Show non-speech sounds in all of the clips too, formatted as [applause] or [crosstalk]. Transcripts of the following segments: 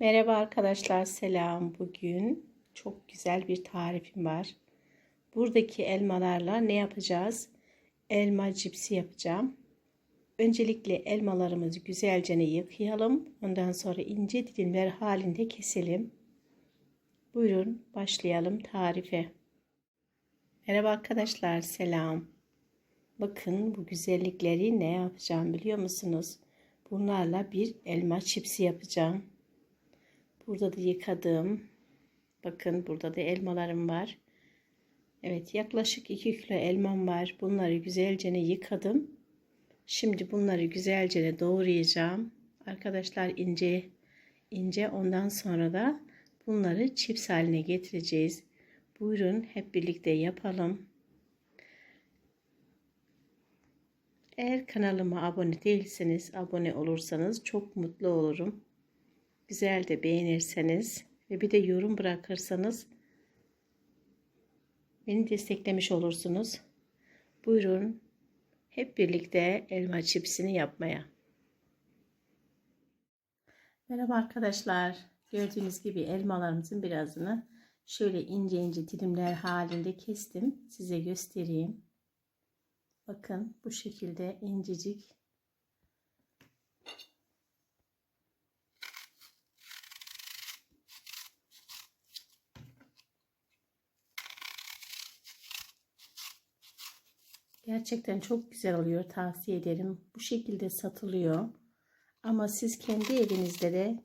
Merhaba arkadaşlar selam. Bugün çok güzel bir tarifim var. Buradaki elmalarla ne yapacağız? Elma cipsi yapacağım. Öncelikle elmalarımızı güzelce yıkayalım. Ondan sonra ince dilimler halinde keselim. Buyurun başlayalım tarife. Merhaba arkadaşlar selam. Bakın bu güzellikleri ne yapacağım biliyor musunuz? Bunlarla bir elma çipsi yapacağım. Burada da yıkadım. Bakın burada da elmalarım var. Evet yaklaşık 2 kilo elmam var. Bunları güzelce yıkadım. Şimdi bunları güzelce doğrayacağım. Arkadaşlar ince ince ondan sonra da bunları çips haline getireceğiz. Buyurun hep birlikte yapalım. Eğer kanalıma abone değilseniz abone olursanız çok mutlu olurum. Güzel de beğenirseniz ve bir de yorum bırakırsanız beni desteklemiş olursunuz. Buyurun hep birlikte elma çipsini yapmaya. Merhaba arkadaşlar. Gördüğünüz gibi elmalarımızın birazını şöyle ince ince dilimler halinde kestim. Size göstereyim. Bakın bu şekilde incecik Gerçekten çok güzel oluyor. Tavsiye ederim. Bu şekilde satılıyor. Ama siz kendi evinizde de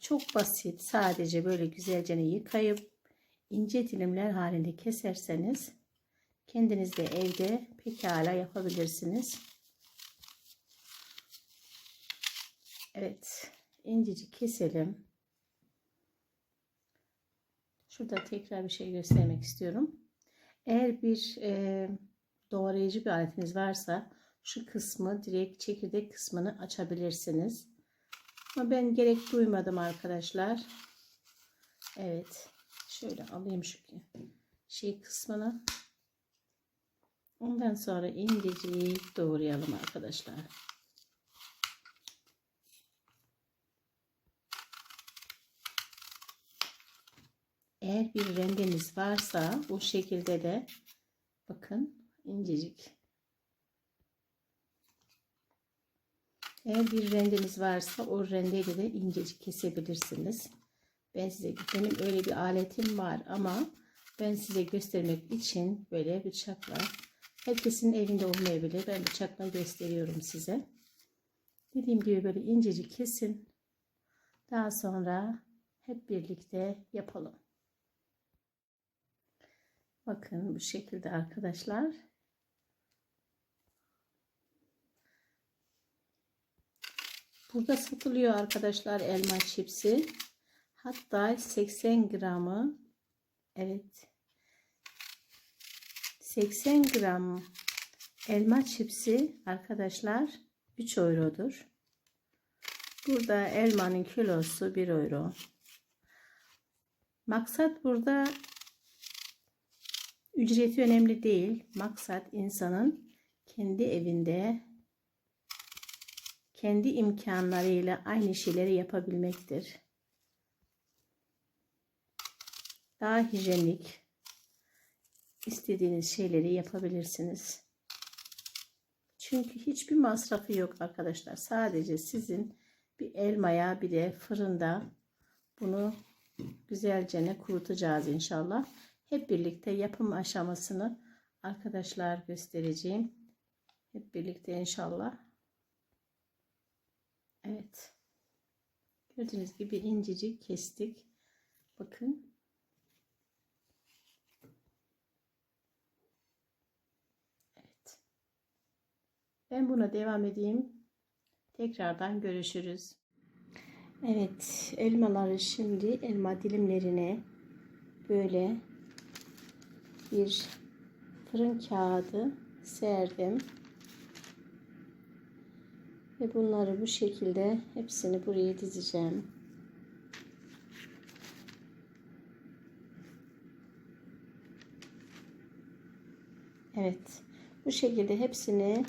çok basit sadece böyle güzelce yıkayıp ince dilimler halinde keserseniz kendiniz de evde pekala yapabilirsiniz. Evet. incecik keselim. Şurada tekrar bir şey göstermek istiyorum. Eğer bir e, doğrayıcı bir aletiniz varsa şu kısmı direkt çekirdek kısmını açabilirsiniz. Ama ben gerek duymadım arkadaşlar. Evet. Şöyle alayım şu şey kısmını. Ondan sonra incecik doğrayalım arkadaşlar. Eğer bir rendeniz varsa bu şekilde de bakın incecik. Eğer bir rendeniz varsa o rendeyle de incecik kesebilirsiniz. Ben size benim öyle bir aletim var ama ben size göstermek için böyle bıçakla herkesin evinde olmayabilir. Ben bıçakla gösteriyorum size. Dediğim gibi böyle incecik kesin. Daha sonra hep birlikte yapalım. Bakın bu şekilde arkadaşlar. Burada satılıyor arkadaşlar elma çipsi. Hatta 80 gramı evet 80 gram elma çipsi arkadaşlar 3 eurodur. Burada elmanın kilosu 1 euro. Maksat burada ücreti önemli değil. Maksat insanın kendi evinde kendi imkanlarıyla aynı şeyleri yapabilmektir. Daha hijyenik istediğiniz şeyleri yapabilirsiniz. Çünkü hiçbir masrafı yok arkadaşlar. Sadece sizin bir elmaya bir de fırında bunu güzelce kurutacağız inşallah. Hep birlikte yapım aşamasını arkadaşlar göstereceğim. Hep birlikte inşallah. Evet. Gördüğünüz gibi incecik kestik. Bakın. Evet. Ben buna devam edeyim. Tekrardan görüşürüz. Evet. Elmaları şimdi elma dilimlerine böyle bir fırın kağıdı serdim. Ve bunları bu şekilde hepsini buraya dizeceğim. Evet. Bu şekilde hepsini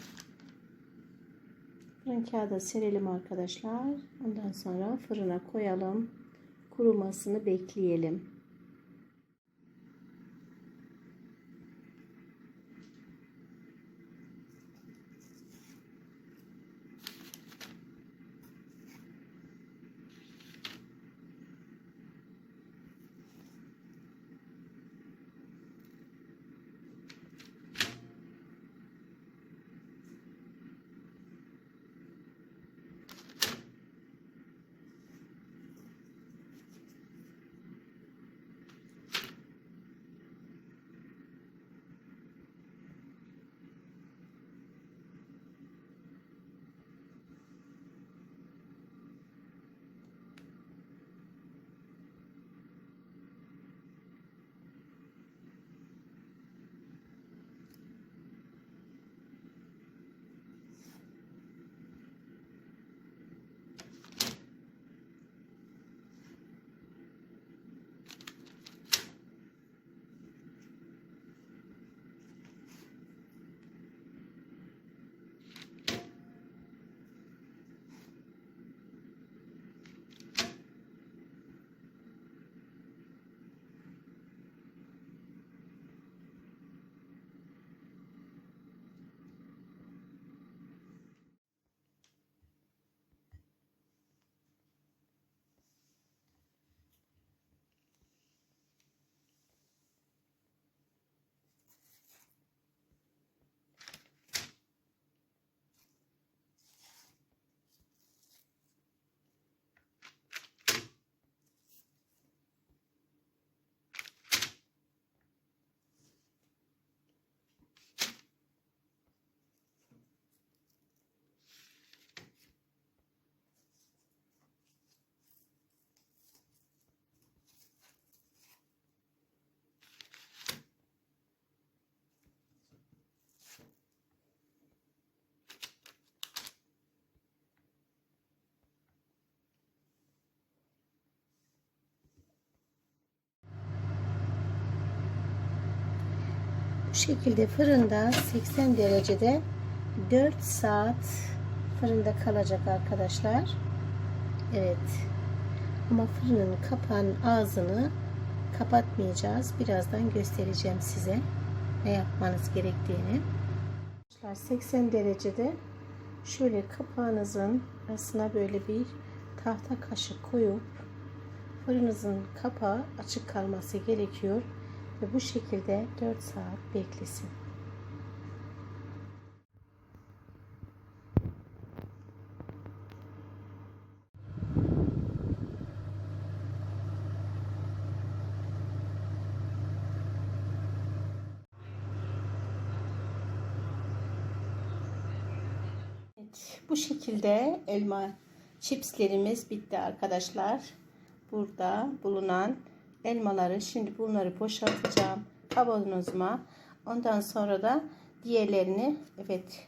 Fırın kağıda serelim arkadaşlar. Ondan sonra fırına koyalım. Kurumasını bekleyelim. Bu şekilde fırında 80 derecede 4 saat fırında kalacak arkadaşlar. Evet. Ama fırının kapağının ağzını kapatmayacağız. Birazdan göstereceğim size ne yapmanız gerektiğini. Arkadaşlar 80 derecede şöyle kapağınızın arasına böyle bir tahta kaşık koyup fırınızın kapağı açık kalması gerekiyor ve bu şekilde 4 saat beklesin. Bu şekilde elma çipslerimiz bitti arkadaşlar. Burada bulunan elmaları şimdi bunları boşaltacağım kavanozuma. Ondan sonra da diğerlerini evet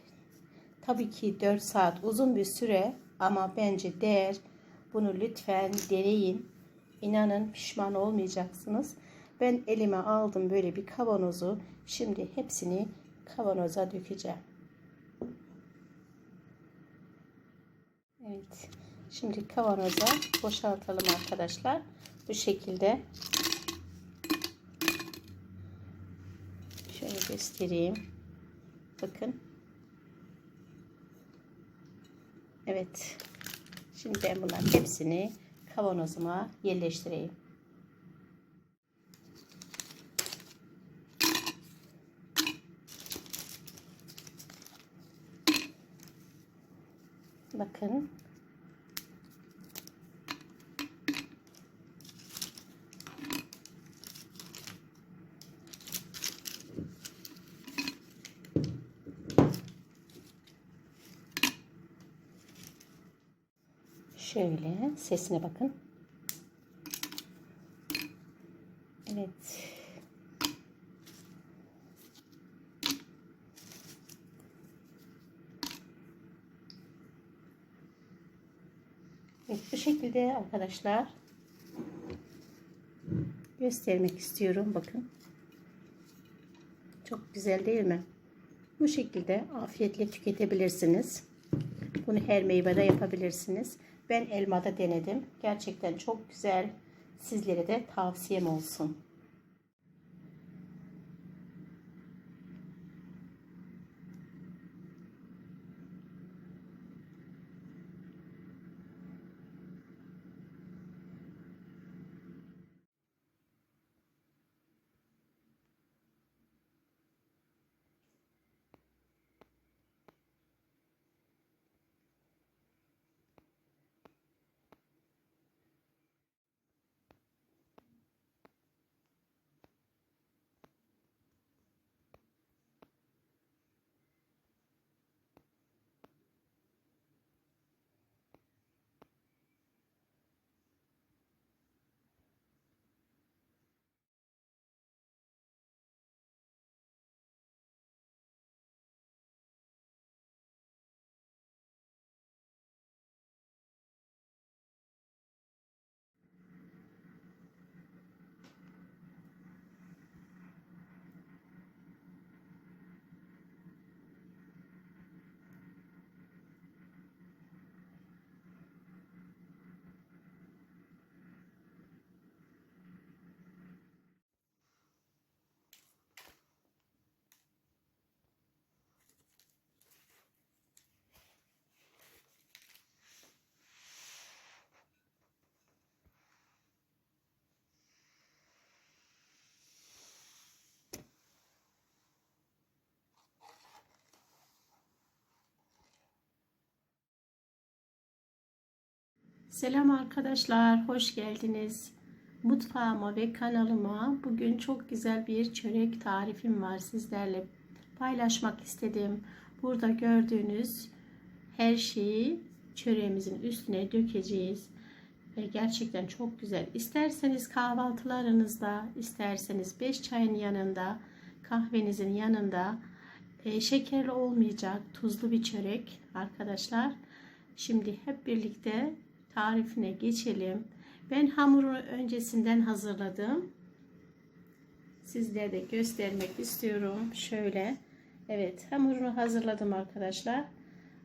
tabii ki 4 saat uzun bir süre ama bence değer. Bunu lütfen deneyin. İnanın pişman olmayacaksınız. Ben elime aldım böyle bir kavanozu. Şimdi hepsini kavanoza dökeceğim. Evet. Şimdi kavanoza boşaltalım arkadaşlar. Bu şekilde. Şöyle göstereyim. Bakın. Evet. Şimdi ben bunların hepsini kavanozuma yerleştireyim. Bakın Şöyle sesine bakın. Evet. Evet bu şekilde arkadaşlar göstermek istiyorum. Bakın. Çok güzel değil mi? Bu şekilde afiyetle tüketebilirsiniz. Bunu her meyvede yapabilirsiniz. Ben elmada denedim. Gerçekten çok güzel. Sizlere de tavsiyem olsun. Selam arkadaşlar, hoş geldiniz. Mutfağıma ve kanalıma bugün çok güzel bir çörek tarifim var sizlerle paylaşmak istedim. Burada gördüğünüz her şeyi çöreğimizin üstüne dökeceğiz. Ve gerçekten çok güzel. İsterseniz kahvaltılarınızda, isterseniz 5 çayın yanında, kahvenizin yanında e, şekerli olmayacak tuzlu bir çörek arkadaşlar. Şimdi hep birlikte tarifine geçelim. Ben hamuru öncesinden hazırladım. Sizlere de göstermek istiyorum. Şöyle. Evet hamurunu hazırladım arkadaşlar.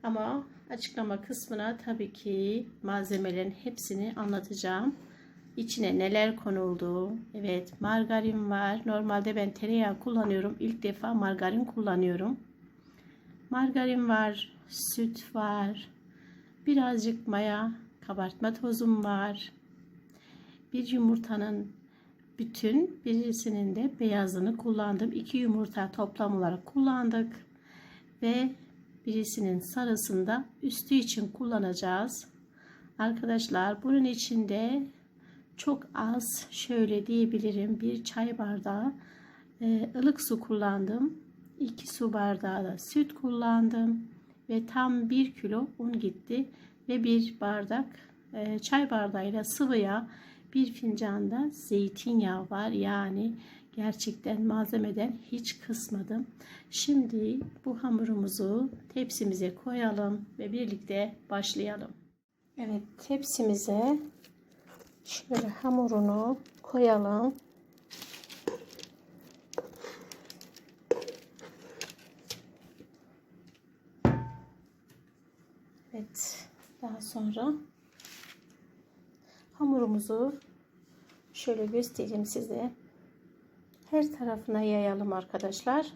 Ama açıklama kısmına tabii ki malzemelerin hepsini anlatacağım. İçine neler konuldu. Evet margarin var. Normalde ben tereyağı kullanıyorum. İlk defa margarin kullanıyorum. Margarin var. Süt var. Birazcık maya kabartma tozum var. Bir yumurtanın bütün birisinin de beyazını kullandım. İki yumurta toplam olarak kullandık. Ve birisinin sarısında üstü için kullanacağız. Arkadaşlar bunun içinde çok az şöyle diyebilirim bir çay bardağı e, ılık su kullandım. 2 su bardağı da süt kullandım ve tam 1 kilo un gitti ve bir bardak e, çay bardağıyla sıvı yağ bir fincanda zeytinyağı var. Yani gerçekten malzemeden hiç kısmadım. Şimdi bu hamurumuzu tepsimize koyalım ve birlikte başlayalım. Evet tepsimize şöyle hamurunu koyalım. Evet daha sonra hamurumuzu şöyle göstereyim size. Her tarafına yayalım arkadaşlar.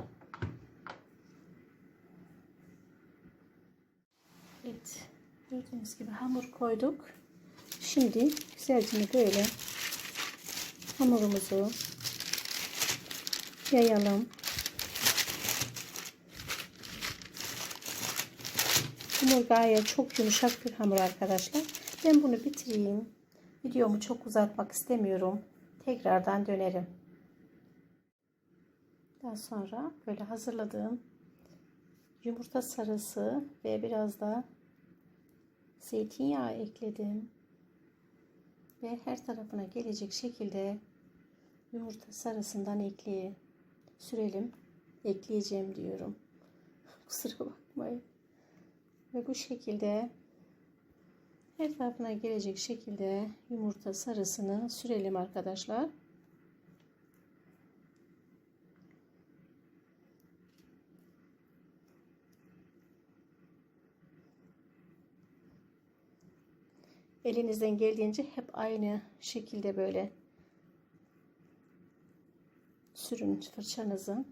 Evet. Gördüğünüz gibi hamur koyduk. Şimdi güzelce böyle hamurumuzu yayalım. Hamur gayet çok yumuşak bir hamur arkadaşlar. Ben bunu bitireyim. Videomu çok uzatmak istemiyorum. Tekrardan dönerim. Daha sonra böyle hazırladığım yumurta sarısı ve biraz da zeytinyağı ekledim. Ve her tarafına gelecek şekilde yumurta sarısından ekleye sürelim. Ekleyeceğim diyorum. [laughs] Kusura bakmayın. Ve bu şekilde her tarafına gelecek şekilde yumurta sarısını sürelim arkadaşlar. Elinizden geldiğince hep aynı şekilde böyle sürün fırçanızı.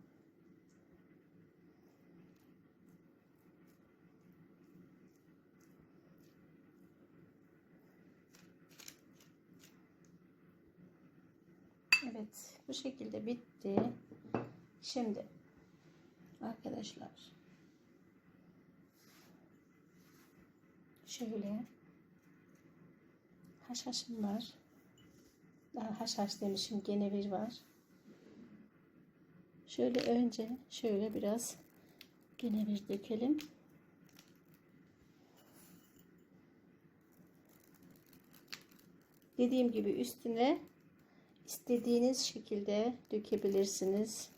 Evet, bu şekilde bitti. Şimdi arkadaşlar şöyle haşhaşım var. Daha haşhaş demişim, genevir var. Şöyle önce şöyle biraz genevir dökelim. Dediğim gibi üstüne istediğiniz şekilde dökebilirsiniz.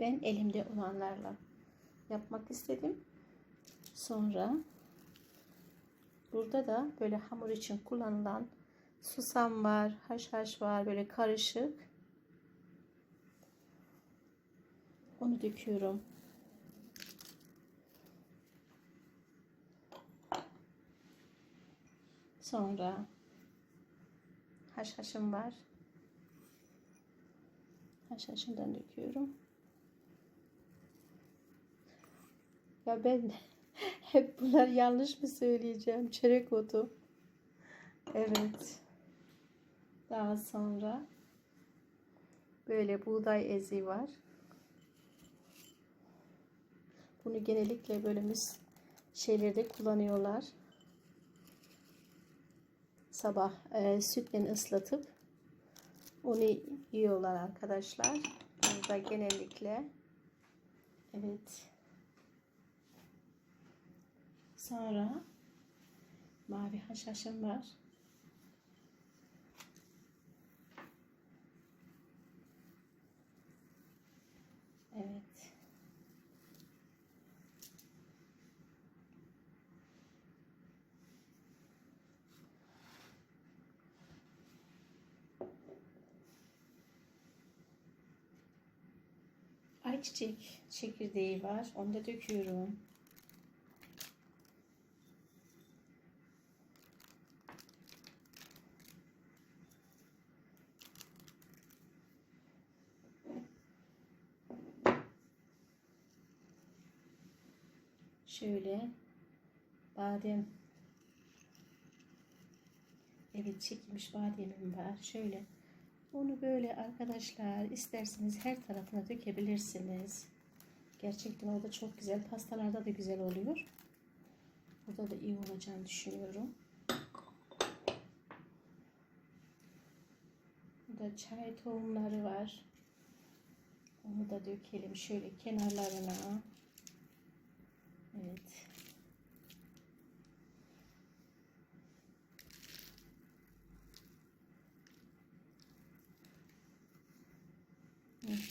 Ben elimde olanlarla yapmak istedim. Sonra burada da böyle hamur için kullanılan susam var, haşhaş var, böyle karışık. Onu döküyorum. Sonra haşhaşım var. Haşhaşımdan döküyorum. Ya ben [laughs] hep bunlar yanlış mı söyleyeceğim? Çörek otu. Evet. Daha sonra böyle buğday ezi var. Bunu genellikle böyle mis şeylerde kullanıyorlar. Sabah e, sütle ıslatıp onu yiyorlar arkadaşlar. Burada genellikle evet. Sonra mavi haşhaşım var. Evet. Ayçiçek çekirdeği var. Onu da döküyorum. Şöyle badem evet çekilmiş bademim var. Şöyle onu böyle arkadaşlar isterseniz her tarafına dökebilirsiniz. Gerçekten o da çok güzel. Pastalarda da güzel oluyor. Burada da iyi olacağını düşünüyorum. Burada çay tohumları var. Onu da dökelim şöyle kenarlarına. Evet.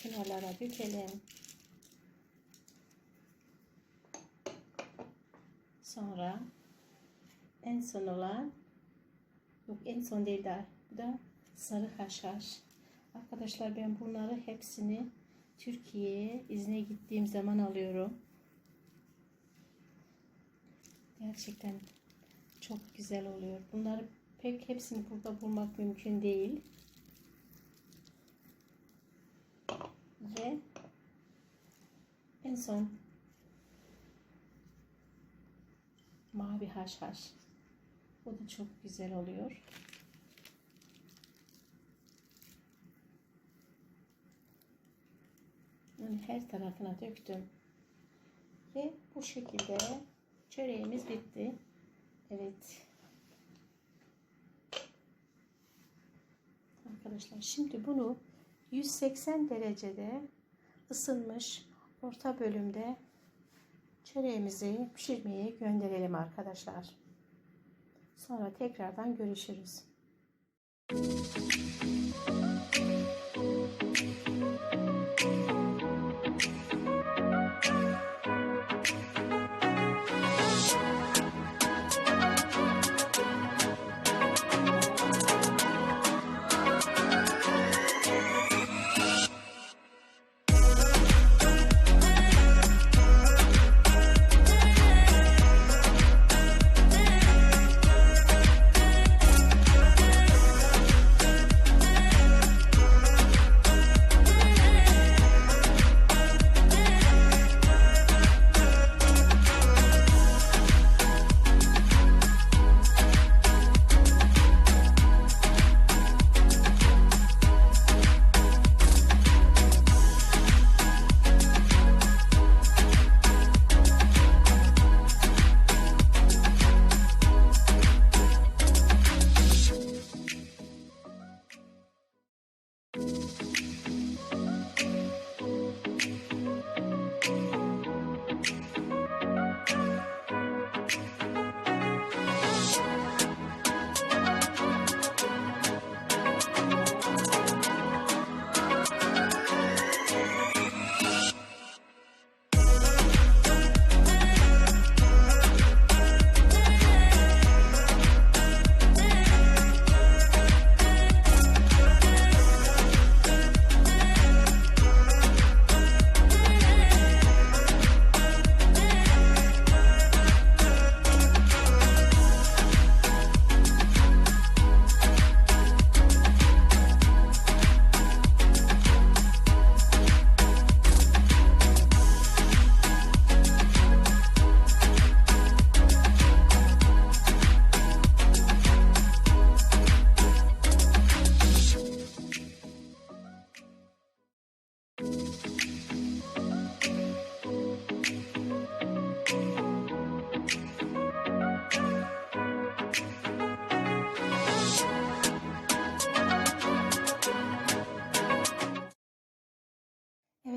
Kenarlara dökelim. Sonra en son olan yok en son değil daha bu da sarı haşhaş. Arkadaşlar ben bunları hepsini Türkiye'ye izne gittiğim zaman alıyorum. Gerçekten çok güzel oluyor. Bunları pek hepsini burada bulmak mümkün değil. Ve en son mavi haşhaş. Bu da çok güzel oluyor. Yani her tarafına döktüm. Ve bu şekilde çöreğimiz bitti. Evet. Arkadaşlar şimdi bunu 180 derecede ısınmış orta bölümde çöreğimizi pişirmeye gönderelim arkadaşlar. Sonra tekrardan görüşürüz.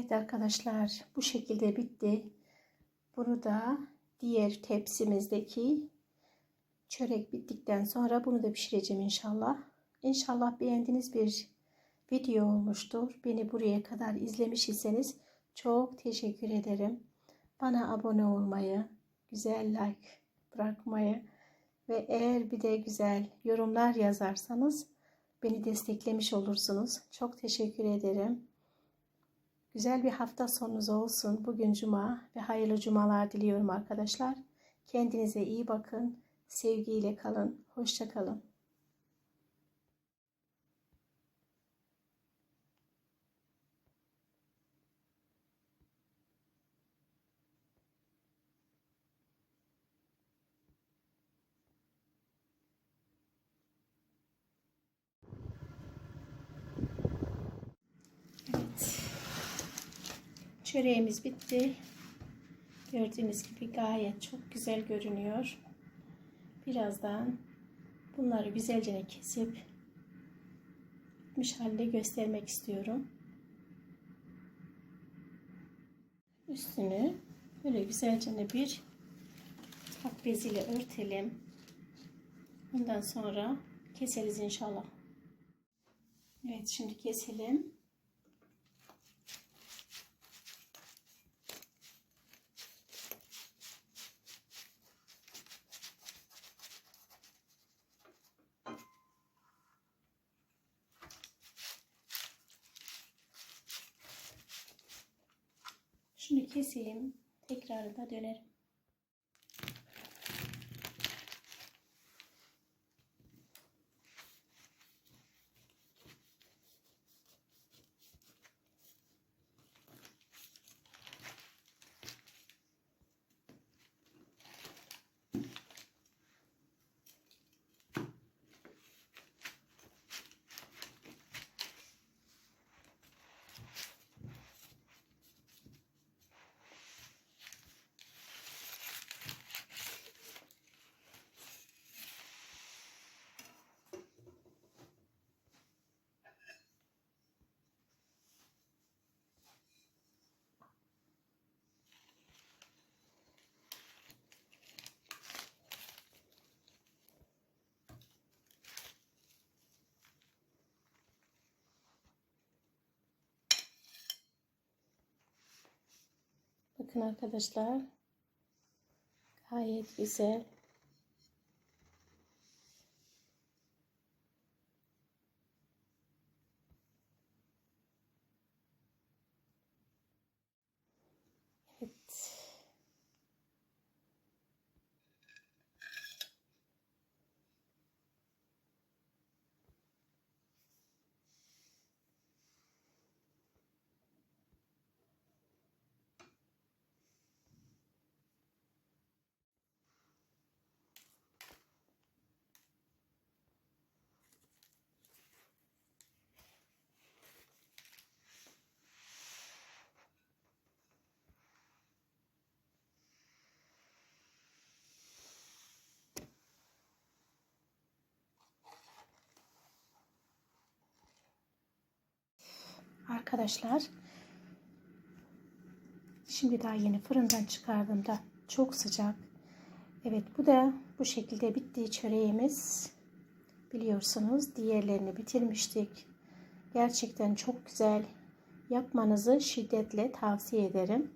Evet arkadaşlar bu şekilde bitti. Bunu da diğer tepsimizdeki çörek bittikten sonra bunu da pişireceğim inşallah. İnşallah beğendiğiniz bir video olmuştur. Beni buraya kadar izlemiş iseniz çok teşekkür ederim. Bana abone olmayı, güzel like bırakmayı ve eğer bir de güzel yorumlar yazarsanız beni desteklemiş olursunuz. Çok teşekkür ederim. Güzel bir hafta sonunuz olsun. Bugün cuma ve hayırlı cumalar diliyorum arkadaşlar. Kendinize iyi bakın. Sevgiyle kalın. Hoşça kalın. Çöreğimiz bitti. Gördüğünüz gibi gayet çok güzel görünüyor. Birazdan bunları güzelce kesip bitmiş halde göstermek istiyorum. Üstünü böyle güzelce bir mutfak beziyle örtelim. Ondan sonra keseriz inşallah. Evet şimdi keselim. Keseyim. Tekrar da dönerim. Bakın arkadaşlar. Gayet güzel. Evet. Arkadaşlar şimdi daha yeni fırından çıkardım da çok sıcak. Evet bu da bu şekilde bitti çöreğimiz. Biliyorsunuz diğerlerini bitirmiştik. Gerçekten çok güzel. Yapmanızı şiddetle tavsiye ederim.